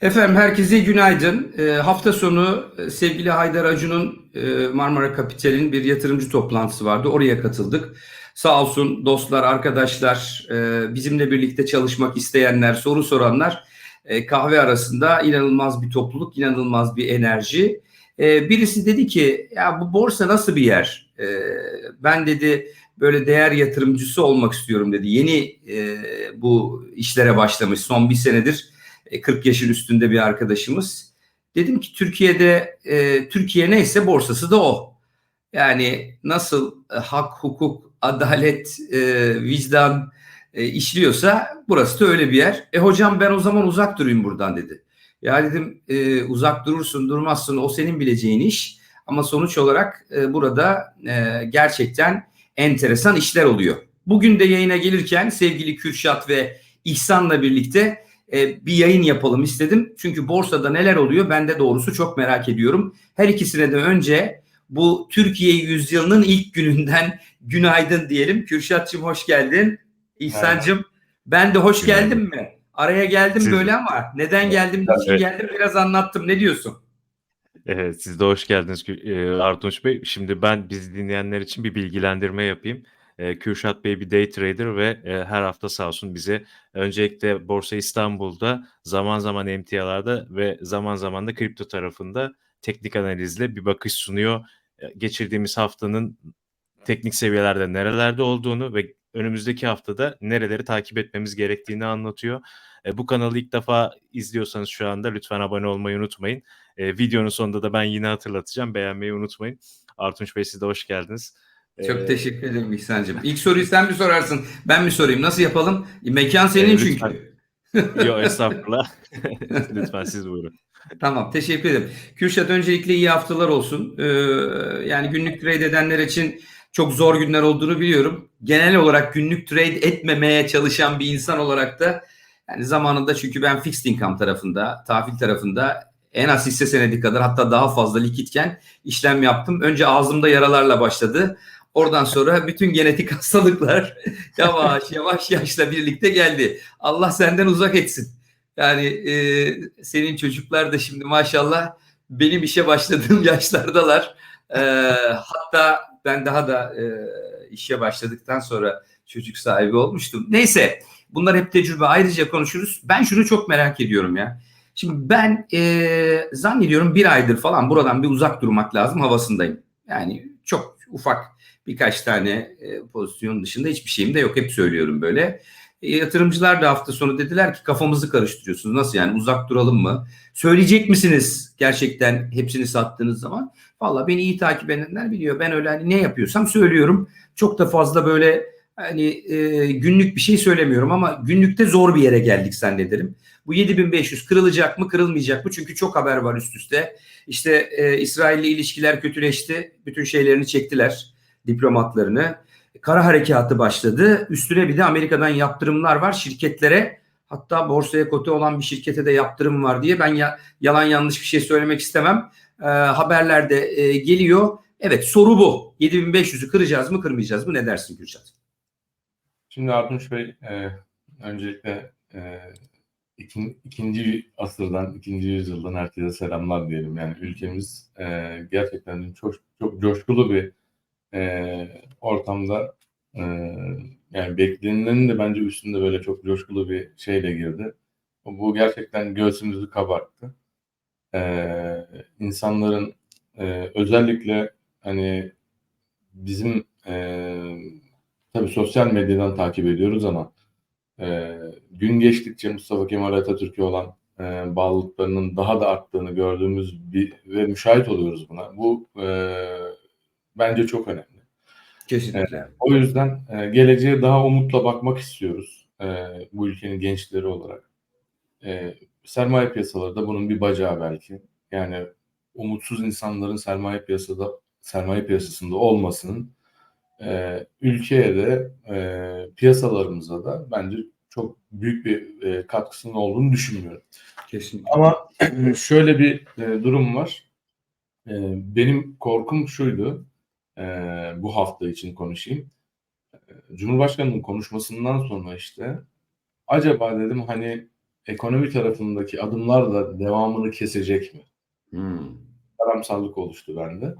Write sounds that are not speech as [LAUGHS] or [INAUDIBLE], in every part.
Efendim herkese günaydın. E, hafta sonu e, sevgili Haydar Acun'un e, Marmara Kapital'in bir yatırımcı toplantısı vardı. Oraya katıldık. Sağ olsun dostlar, arkadaşlar, e, bizimle birlikte çalışmak isteyenler, soru soranlar e, kahve arasında inanılmaz bir topluluk, inanılmaz bir enerji. E, birisi dedi ki ya bu borsa nasıl bir yer? E, ben dedi böyle değer yatırımcısı olmak istiyorum dedi. Yeni e, bu işlere başlamış son bir senedir 40 yaşın üstünde bir arkadaşımız. Dedim ki Türkiye'de e, Türkiye neyse borsası da o. Yani nasıl e, hak, hukuk, adalet, e, vicdan e, işliyorsa burası da öyle bir yer. E hocam ben o zaman uzak durayım buradan dedi. Ya dedim e, uzak durursun durmazsın o senin bileceğin iş. Ama sonuç olarak e, burada e, gerçekten enteresan işler oluyor. Bugün de yayına gelirken sevgili Kürşat ve İhsan'la birlikte e, bir yayın yapalım istedim. Çünkü borsada neler oluyor ben de doğrusu çok merak ediyorum. Her ikisine de önce bu Türkiye yüzyılının ilk gününden [LAUGHS] günaydın diyelim. Kürşatçım hoş geldin. İhsan'cım ben de hoş Günaydın. geldim mi? Araya geldim Siz- böyle ama neden geldim, Evet. geldim biraz anlattım. Ne diyorsun? Evet, siz de hoş geldiniz e, Artunç Bey. Şimdi ben bizi dinleyenler için bir bilgilendirme yapayım. E, Kürşat Bey bir day trader ve e, her hafta sağ olsun bize öncelikle Borsa İstanbul'da zaman zaman emtialarda ve zaman zaman da kripto tarafında teknik analizle bir bakış sunuyor. E, Geçirdiğimiz haftanın teknik seviyelerde nerelerde olduğunu ve önümüzdeki haftada nereleri takip etmemiz gerektiğini anlatıyor. E, bu kanalı ilk defa izliyorsanız şu anda lütfen abone olmayı unutmayın. E, videonun sonunda da ben yine hatırlatacağım. Beğenmeyi unutmayın. Artunç Bey siz de hoş geldiniz. Çok E, teşekkür ederim İhsan'cığım. İlk soruyu sen mi sorarsın? Ben mi sorayım? Nasıl yapalım? Mekan senin e, çünkü. lütfen. [LAUGHS] Yok estağfurullah. [LAUGHS] lütfen siz buyurun. Tamam teşekkür ederim. Kürşat öncelikle iyi haftalar olsun. Ee, yani günlük trade edenler için çok zor günler olduğunu biliyorum. Genel olarak günlük trade etmemeye çalışan bir insan olarak da yani zamanında çünkü ben fixed income tarafında, tahvil tarafında en az hisse senedi kadar hatta daha fazla likitken işlem yaptım. Önce ağzımda yaralarla başladı. Oradan sonra bütün genetik [LAUGHS] hastalıklar yavaş yavaş yaşla birlikte geldi. Allah senden uzak etsin. Yani e, senin çocuklar da şimdi maşallah benim işe başladığım [LAUGHS] yaşlardalar. E, hatta ben daha da e, işe başladıktan sonra çocuk sahibi olmuştum. Neyse bunlar hep tecrübe ayrıca konuşuruz. Ben şunu çok merak ediyorum ya. Şimdi ben e, zannediyorum bir aydır falan buradan bir uzak durmak lazım havasındayım. Yani çok ufak birkaç tane e, pozisyon dışında hiçbir şeyim de yok. Hep söylüyorum böyle. E, yatırımcılar da hafta sonu dediler ki kafamızı karıştırıyorsunuz. Nasıl yani uzak duralım mı? Söyleyecek misiniz gerçekten hepsini sattığınız zaman? Valla beni iyi takip edenler biliyor. Ben öyle hani ne yapıyorsam söylüyorum. Çok da fazla böyle hani e, günlük bir şey söylemiyorum ama günlükte zor bir yere geldik zannederim. Bu 7500 kırılacak mı kırılmayacak mı? Çünkü çok haber var üst üste. İşte e, İsrail ile ilişkiler kötüleşti. Bütün şeylerini çektiler diplomatlarını. Kara harekatı başladı. Üstüne bir de Amerika'dan yaptırımlar var şirketlere. Hatta borsaya kote olan bir şirkete de yaptırım var diye ben ya, yalan yanlış bir şey söylemek istemem. E, haberlerde e, geliyor. Evet soru bu. 7500'ü kıracağız mı kırmayacağız mı? Ne dersin Gülşat? Şimdi Artunç Bey, e, öncelikle e, ikin, ikinci asırdan, ikinci yüzyıldan herkese selamlar diyelim. Yani ülkemiz e, gerçekten çok çok coşkulu bir e, ortamda e, yani beklenenin de bence üstünde böyle çok coşkulu bir şeyle girdi. Bu gerçekten göğsümüzü kabarttı. E, insanların e, özellikle hani bizim e, tabii sosyal medyadan takip ediyoruz ama e, gün geçtikçe Mustafa Kemal Atatürk'e olan e, bağlılıklarının daha da arttığını gördüğümüz bir ve müşahit oluyoruz buna. Bu e, bence çok önemli. Kesinlikle. O yüzden e, geleceğe daha umutla bakmak istiyoruz e, bu ülkenin gençleri olarak. E, sermaye piyasaları da bunun bir bacağı belki. Yani umutsuz insanların sermaye piyasada sermaye piyasasında olmasının e, ülkeye de e, piyasalarımıza da bence çok büyük bir e, katkısının olduğunu düşünmüyorum. Kesinlikle. Ama [CLEARS THROAT] şöyle bir e, durum var. E, benim korkum şuydu. e, bu hafta için konuşayım. E, Cumhurbaşkanının konuşmasından sonra işte acaba dedim hani ekonomi tarafındaki adımlar da devamını kesecek mi? Hmm. Karamsarlık oluştu bende.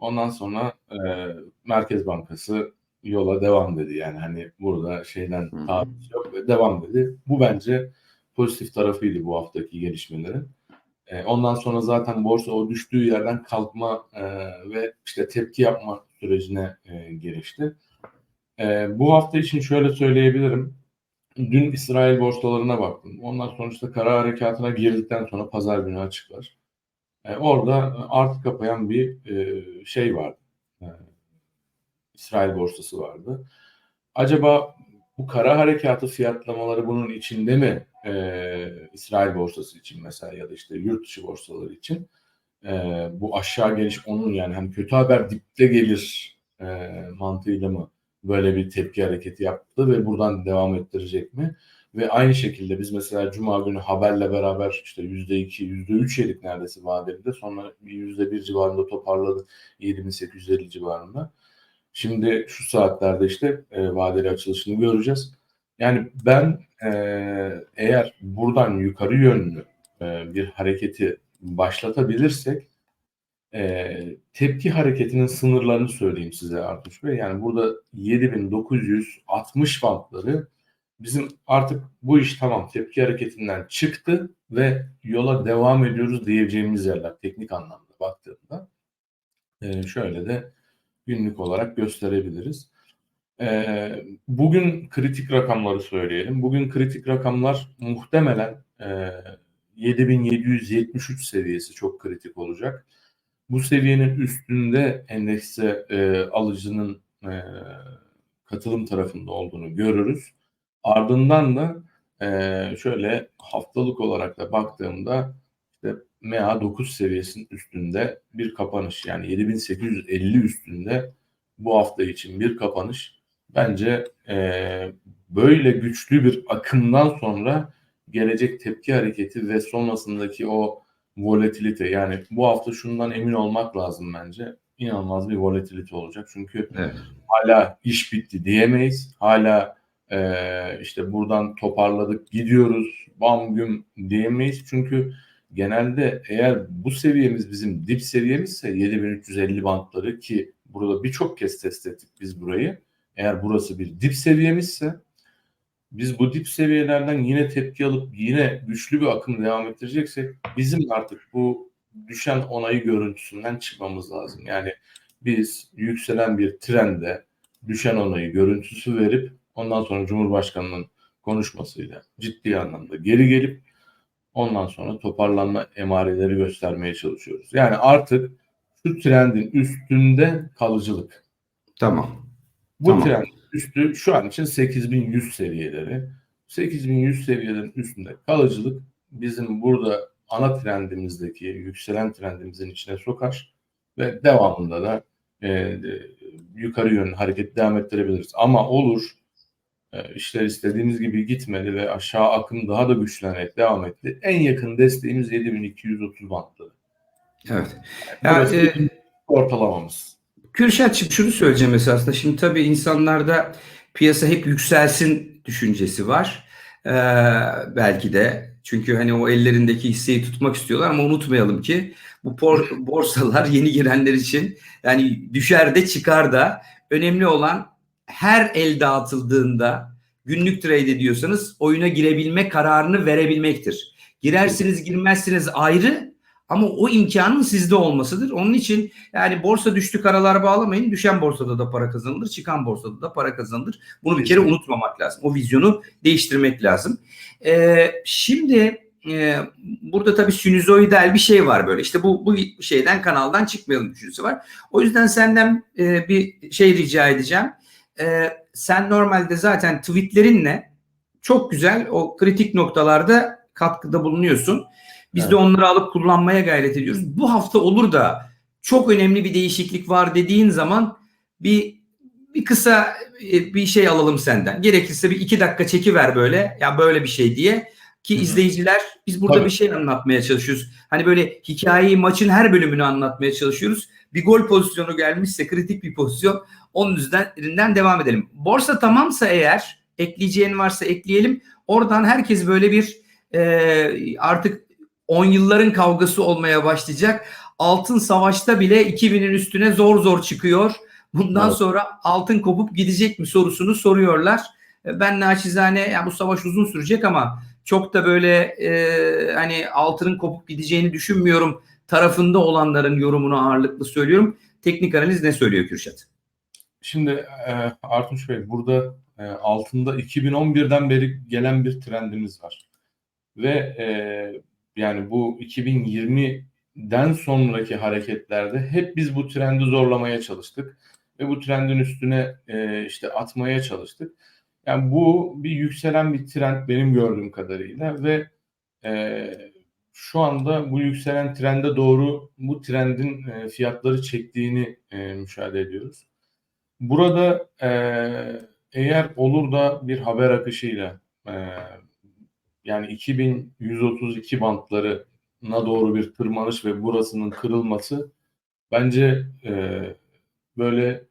Ondan sonra e, Merkez Bankası yola devam dedi. Yani hani burada şeyden taviz yok ve devam dedi. Bu bence pozitif tarafıydı bu haftaki gelişmelerin. E, ondan sonra zaten borsa o düştüğü yerden kalkma e, ve işte tepki yapma sürecine e, girişti. E, bu hafta için şöyle söyleyebilirim. Dün İsrail borsalarına baktım. Onlar sonuçta kara harekatına girdikten sonra pazar günü açıklar. E, orada artı kapayan bir e, şey vardı. E, İsrail borsası vardı. Acaba bu kara harekatı fiyatlamaları bunun içinde mi? E, İsrail borsası için mesela ya da işte yurt dışı borsaları için. E, bu aşağı geliş onun yani hani kötü haber dipte gelir e, mantığıyla mı böyle bir tepki hareketi yaptı ve buradan devam ettirecek mi? Ve aynı şekilde biz mesela Cuma günü haberle beraber işte %2, %3 yedik neredeyse vadeli Sonra bir %1 civarında toparladı 7850 civarında. Şimdi şu saatlerde işte e, vadeli açılışını göreceğiz. Yani ben e, eğer buradan yukarı yönlü e, bir hareketi başlatabilirsek e, tepki hareketinin sınırlarını söyleyeyim size Artuş Bey. Yani burada 7960 bantları bizim artık bu iş tamam tepki hareketinden çıktı ve yola devam ediyoruz diyebileceğimiz yerler teknik anlamda baktığımda. E, şöyle de günlük olarak gösterebiliriz. E, bugün kritik rakamları söyleyelim. Bugün kritik rakamlar muhtemelen e, 7773 seviyesi çok kritik olacak. Bu seviyenin üstünde endekse e, alıcının e, katılım tarafında olduğunu görürüz. Ardından da e, şöyle haftalık olarak da baktığımda işte MA 9 seviyesinin üstünde bir kapanış yani 7850 üstünde bu hafta için bir kapanış bence e, böyle güçlü bir akımdan sonra gelecek tepki hareketi ve sonrasındaki o volatilite yani bu hafta şundan emin olmak lazım bence. İnanılmaz bir volatilite olacak. Çünkü Evet. hala iş bitti diyemeyiz. Hala e, işte buradan toparladık gidiyoruz bam güm diyemeyiz. Çünkü genelde eğer bu seviyemiz bizim dip seviyemizse 7350 bantları ki burada birçok kez test ettik biz burayı. Eğer burası bir dip seviyemizse biz bu dip seviyelerden yine tepki alıp yine güçlü bir akım devam ettireceksek bizim artık bu düşen onayı görüntüsünden çıkmamız lazım. Yani biz yükselen bir trende düşen onayı görüntüsü verip ondan sonra Cumhurbaşkanı'nın konuşmasıyla ciddi anlamda geri gelip ondan sonra toparlanma emareleri göstermeye çalışıyoruz. Yani artık şu trendin üstünde kalıcılık. Tamam. Bu Tamam. trend üstü şu an için 8100 seviyeleri. 8100 seviyelerin üstünde kalıcılık bizim burada ana trendimizdeki yükselen trendimizin içine sokar ve devamında da e, yukarı yönlü hareket devam ettirebiliriz. Ama olur işler istediğimiz gibi gitmedi ve aşağı akım daha da güçlenerek devam etti. En yakın desteğimiz 7230 bantları. Evet. Ya, Burası e, ortalamamız. Kürşatçığım şunu söyleyeceğim esasında. Şimdi tabii insanlarda piyasa hep yükselsin düşüncesi var. Ee, belki de. Çünkü hani o ellerindeki hisseyi tutmak istiyorlar ama unutmayalım ki bu por- [LAUGHS] borsalar yeni girenler için yani düşer de çıkar da önemli olan her el dağıtıldığında günlük trade ediyorsanız oyuna girebilme kararını verebilmektir. Girersiniz girmezsiniz ayrı ama o imkanın sizde olmasıdır. Onun için yani borsa düştü karalar bağlamayın. Düşen borsada da para kazanılır, çıkan borsada da para kazanılır. Bunu bir kere unutmamak lazım. O vizyonu değiştirmek lazım. Ee, şimdi e, burada tabii sinüzoidal bir şey var böyle. İşte bu bu şeyden kanaldan çıkmayalım düşüncesi var. O yüzden senden e, bir şey rica edeceğim. E, sen normalde zaten tweetlerinle çok güzel o kritik noktalarda katkıda bulunuyorsun. Biz Evet. de onları alıp kullanmaya gayret ediyoruz. Bu hafta olur da çok önemli bir değişiklik var dediğin zaman bir bir kısa e, bir şey alalım senden. Gerekirse bir iki dakika çekiver böyle ya böyle bir şey diye ki izleyiciler biz burada Tabii. bir şey anlatmaya çalışıyoruz. Hani böyle hikayeyi maçın her bölümünü anlatmaya çalışıyoruz. Bir gol pozisyonu gelmişse kritik bir pozisyon onun üzerinden devam edelim. Borsa tamamsa eğer ekleyeceğin varsa ekleyelim. Oradan herkes böyle bir e, artık 10 yılların kavgası olmaya başlayacak. Altın savaşta bile 2000'in üstüne zor zor çıkıyor. Bundan Evet. sonra altın kopup gidecek mi sorusunu soruyorlar. E, Ben naçizane ya bu savaş uzun sürecek ama çok da böyle e, hani altının kopup gideceğini düşünmüyorum tarafında olanların yorumunu ağırlıklı söylüyorum. Teknik analiz ne söylüyor Kürşat? Şimdi e, Artunç Bey burada e, altında 2011'den beri gelen bir trendimiz var. Ve e, yani bu 2020'den sonraki hareketlerde hep biz bu trendi zorlamaya çalıştık. Ve bu trendin üstüne e, işte atmaya çalıştık. Yani bu bir yükselen bir trend benim gördüğüm kadarıyla ve e, şu anda bu yükselen trende doğru bu trendin e, fiyatları çektiğini e, müşahede ediyoruz. Burada e, eğer olur da bir haber akışıyla e, yani 2132 bantlarına doğru bir tırmanış ve burasının kırılması bence e, böyle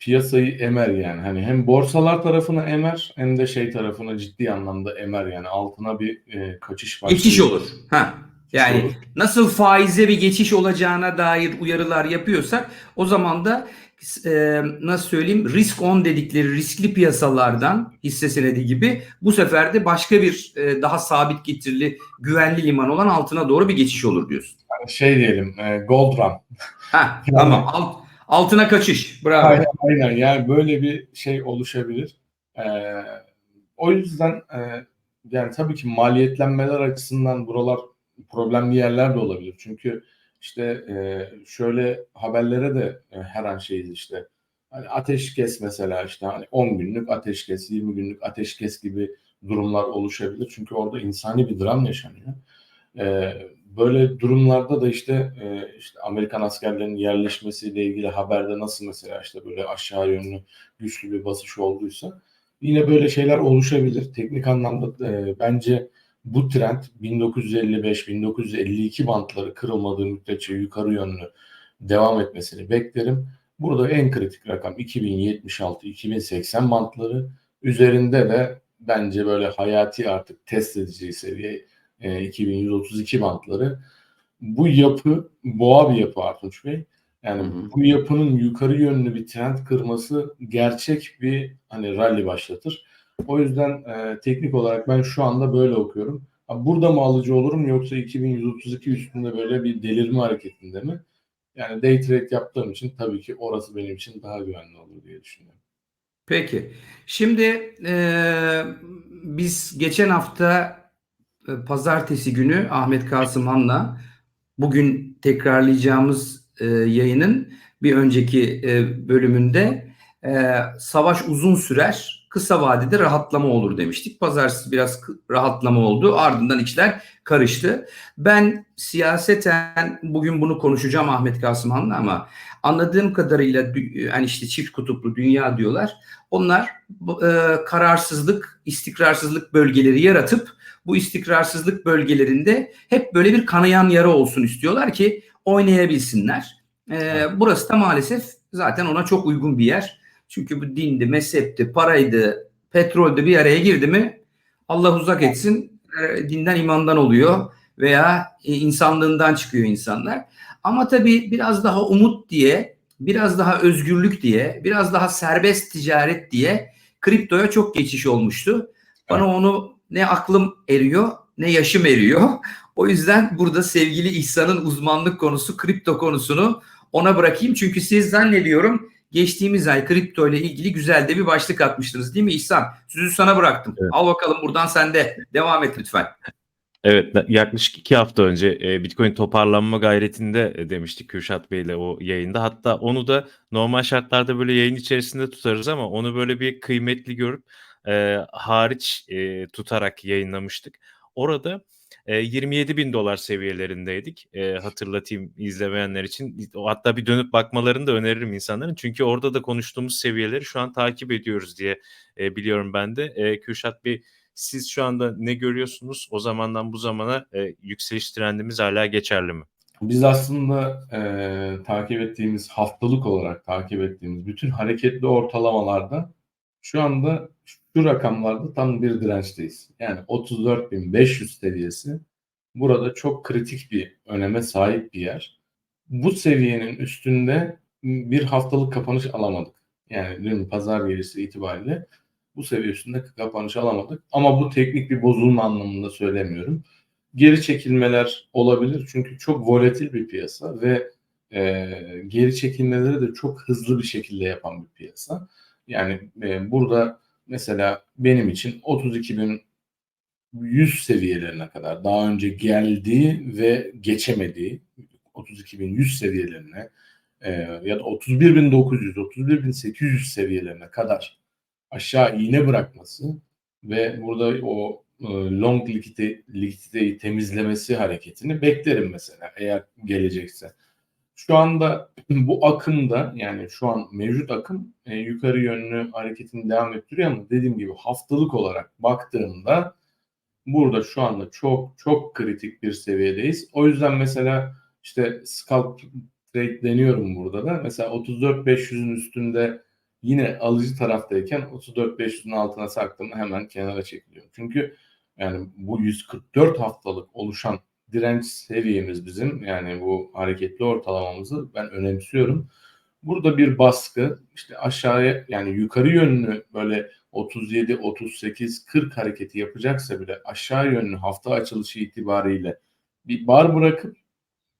piyasayı emer yani. Hani hem borsalar tarafına emer hem de şey tarafına ciddi anlamda emer yani altına bir e, kaçış başlıyor. Geçiş olur. Ha. Yani Olur. nasıl faize bir geçiş olacağına dair uyarılar yapıyorsak o zaman da e, nasıl söyleyeyim risk on dedikleri riskli piyasalardan hisse senedi gibi bu sefer de başka bir e, daha sabit getirili güvenli liman olan altına doğru bir geçiş olur diyorsun. Yani şey diyelim e, gold run. Ha, [LAUGHS] Yani- tamam. Alt, altına kaçış. Bravo. Aynen, aynen yani böyle bir şey oluşabilir. Ee, o yüzden e, yani tabii ki maliyetlenmeler açısından buralar problemli yerler de olabilir. Çünkü işte e, şöyle haberlere de e, her an şeyiz işte. Hani ateşkes mesela işte hani 10 günlük ateşkes, 20 günlük ateşkes gibi durumlar oluşabilir. Çünkü orada insani bir dram yaşanıyor. Ee, böyle durumlarda da işte e, işte Amerikan askerlerinin yerleşmesiyle ilgili haberde nasıl mesela işte böyle aşağı yönlü güçlü bir basış olduysa yine böyle şeyler oluşabilir. Teknik anlamda e, bence bu trend 1955-1952 bantları kırılmadığı müddetçe yukarı yönlü devam etmesini beklerim. Burada en kritik rakam 2076-2080 bantları üzerinde de bence böyle hayati artık test edeceği seviye e, 2132 bantları. Bu yapı boğa bir yapı Artunç Bey. Yani Hı hı. bu yapının yukarı yönlü bir trend kırması gerçek bir hani rally başlatır. O yüzden e, teknik olarak ben şu anda böyle okuyorum. Burada mı alıcı olurum yoksa 2132 üstünde böyle bir delirme hareketinde mi? Yani day trade yaptığım için tabii ki orası benim için daha güvenli olur diye düşünüyorum. Peki. Şimdi e, biz geçen hafta pazartesi günü Ahmet Kasım Han'la bugün tekrarlayacağımız e, yayının bir önceki e, bölümünde e, savaş uzun sürer, kısa vadede rahatlama olur demiştik. Pazartesi biraz rahatlama oldu. Ardından işler karıştı. Ben siyaseten bugün bunu konuşacağım Ahmet Kasım Han'la ama anladığım kadarıyla hani işte çift kutuplu dünya diyorlar. Onlar e, kararsızlık, istikrarsızlık bölgeleri yaratıp bu istikrarsızlık bölgelerinde hep böyle bir kanayan yara olsun istiyorlar ki oynayabilsinler. E, burası da maalesef zaten ona çok uygun bir yer. Çünkü bu dindi, mezhepti, paraydı, petrolde bir araya girdi mi Allah uzak etsin dinden imandan oluyor veya e, insanlığından çıkıyor insanlar. Ama tabii biraz daha umut diye, biraz daha özgürlük diye, biraz daha serbest ticaret diye kriptoya çok geçiş olmuştu. Bana onu ne aklım eriyor ne yaşım eriyor. O yüzden burada sevgili İhsan'ın uzmanlık konusu kripto konusunu ona bırakayım. Çünkü siz zannediyorum geçtiğimiz ay kripto ile ilgili güzel de bir başlık atmıştınız değil mi İhsan? Sözü sana bıraktım. Evet. Al bakalım buradan sende. Devam et lütfen. Evet yaklaşık iki hafta önce e, Bitcoin toparlanma gayretinde e, demiştik Kürşat Bey ile o yayında. Hatta onu da normal şartlarda böyle yayın içerisinde tutarız ama onu böyle bir kıymetli görüp e, hariç e, tutarak yayınlamıştık. Orada e, 27 bin dolar seviyelerindeydik. E, hatırlatayım izlemeyenler için. Hatta bir dönüp bakmalarını da öneririm insanların. Çünkü orada da konuştuğumuz seviyeleri şu an takip ediyoruz diye e, biliyorum ben de. E, Kürşat Bey siz şu anda ne görüyorsunuz? O zamandan bu zamana e, yükseliş trendimiz hala geçerli mi? Biz aslında e, takip ettiğimiz haftalık olarak takip ettiğimiz bütün hareketli ortalamalarda Şu anda şu rakamlarda tam bir dirençteyiz. Yani 34.500 seviyesi burada çok kritik bir öneme sahip bir yer. Bu seviyenin üstünde bir haftalık kapanış alamadık. Yani dün pazar gerisi itibariyle bu seviye üstünde kapanış alamadık. Ama bu teknik bir bozulma anlamında söylemiyorum. Geri çekilmeler olabilir çünkü çok volatil bir piyasa ve e, geri çekilmeleri de çok hızlı bir şekilde yapan bir piyasa. Yani e, burada mesela benim için 32.100 seviyelerine kadar daha önce geldiği ve geçemediği 32.100 seviyelerine e, ya da 31.900, 31.800 seviyelerine kadar aşağı iğne bırakması ve burada o e, long likidite, likiditeyi temizlemesi hareketini beklerim mesela eğer gelecekse. Şu anda [CLEARS THROAT] bu akımda yani şu an mevcut akım e, yukarı yönlü hareketini devam ettiriyor ama dediğim gibi haftalık olarak baktığımda burada şu anda çok çok kritik bir seviyedeyiz. O yüzden mesela işte scalp trade deniyorum burada da. Mesela 34.500'ün üstünde yine alıcı taraftayken 34.500'ün altına saktığımda hemen kenara çekiliyorum. Çünkü yani bu 144 haftalık oluşan direnç seviyemiz bizim yani bu hareketli ortalamamızı ben önemsiyorum. Burada bir baskı işte aşağıya yani yukarı yönlü böyle 37, 38, 40 hareketi yapacaksa bile aşağı yönlü hafta açılışı itibariyle bir bar bırakıp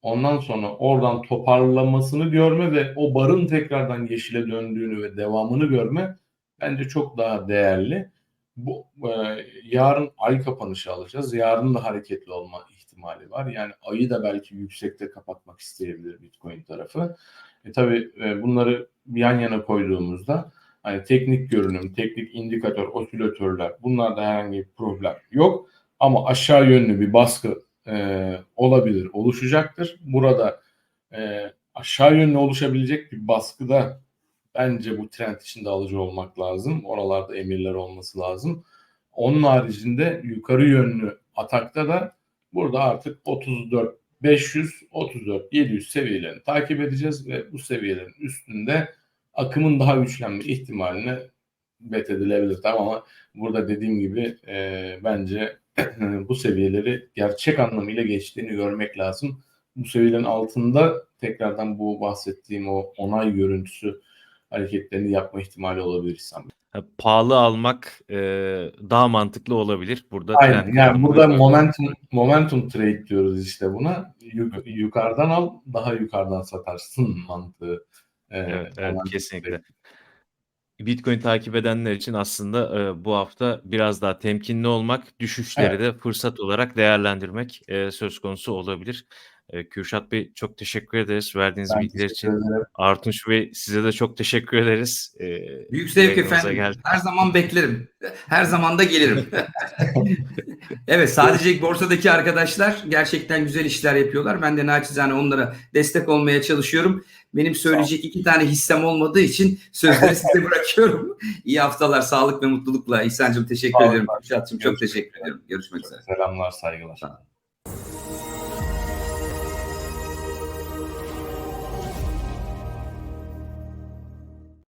ondan sonra oradan toparlamasını görme ve o barın tekrardan yeşile döndüğünü ve devamını görme bence çok daha değerli. Bu e, yarın ay kapanışı alacağız. Yarın da hareketli olma ihtimali var. Yani ayı da belki yüksekte kapatmak isteyebilir Bitcoin tarafı. E tabii e, bunları yan yana koyduğumuzda hani teknik görünüm, teknik indikatör, osilatörler bunlarda herhangi bir problem yok. Ama aşağı yönlü bir baskı e, olabilir, oluşacaktır. Burada e, aşağı yönlü oluşabilecek bir baskıda bence bu trend içinde alıcı olmak lazım. Oralarda emirler olması lazım. Onun haricinde yukarı yönlü atakta da burada artık 34 500, 34 700 seviyelerini takip edeceğiz ve bu seviyelerin üstünde akımın daha güçlenme ihtimaline bet edilebilir. Tamam ama burada dediğim gibi e, bence [CLEARS THROAT] bu seviyeleri gerçek anlamıyla geçtiğini görmek lazım. Bu seviyelerin altında tekrardan bu bahsettiğim o onay görüntüsü hareketlerini yapma ihtimali olabilir. Ha, pahalı almak e, daha mantıklı olabilir. Burada Aynen. Yani burada momentum momentum trade diyoruz işte buna. Yuk- yukarıdan al, daha yukarıdan satarsın mantığı. e, Evet, evet kesinlikle. trade. Bitcoin takip edenler için aslında e, bu hafta biraz daha temkinli olmak, düşüşleri Evet. de fırsat olarak değerlendirmek e, söz konusu olabilir. E, Kürşat Bey çok teşekkür ederiz verdiğiniz Ben bilgiler için. ederim. Artunç Bey size de çok teşekkür ederiz. E, Büyük zevk efendim. geldi. Her zaman beklerim. Her zaman da gelirim. [LAUGHS] evet sadece borsadaki arkadaşlar gerçekten güzel işler yapıyorlar. Ben de naçizane onlara destek olmaya çalışıyorum. Benim söyleyecek iki tane hissem olmadığı için sözleri [LAUGHS] size bırakıyorum. İyi haftalar, sağlık ve mutlulukla. İhsan'cığım teşekkür ederim. Kürşat'cığım çok teşekkür ederim. Görüşmek üzere. Selamlar, saygılar. Sağ olun.